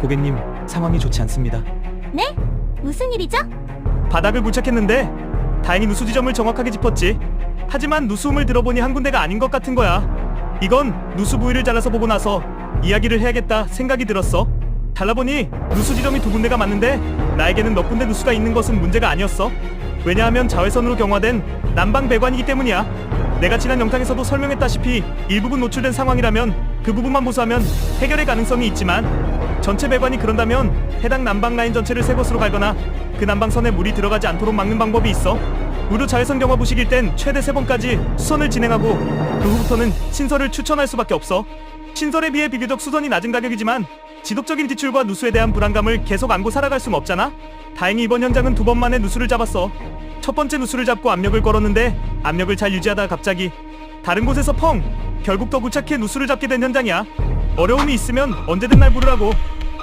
고객님, 상황이 좋지 않습니다. 네? 무슨 일이죠? 바닥을 부착했는데 다행히 누수 지점을 정확하게 짚었지. 하지만 누수음을 들어보니 한 군데가 아닌 것 같은 거야. 이건 누수 부위를 잘라서 보고 나서 이야기를 해야겠다 생각이 들었어. 달라보니 누수 지점이 두 군데가 맞는데 나에게는 몇 군데 누수가 있는 것은 문제가 아니었어. 왜냐하면 자외선으로 경화된 난방 배관이기 때문이야. 내가 지난 영상에서도 설명했다시피 일부분 노출된 상황이라면 그 부분만 보수하면 해결의 가능성이 있지만 전체 배관이 그런다면 해당 난방 라인 전체를 새 것으로 갈거나 그 난방선에 물이 들어가지 않도록 막는 방법이 있어. 무료 자외선 경화 부식일 땐 최대 세 번까지 수선을 진행하고 그 후부터는 신설을 추천할 수밖에 없어. 신설에 비해 비교적 수선이 낮은 가격이지만 지속적인 지출과 누수에 대한 불안감을 계속 안고 살아갈 순 없잖아. 다행히 이번 현장은 두 번 만에 누수를 잡았어. 첫 번째 누수를 잡고 압력을 걸었는데 압력을 잘 유지하다가 갑자기 다른 곳에서 펑! 결국 더 구착해 누수를 잡게 된 현장이야. 어려움이 있으면 언제든 날 부르라고.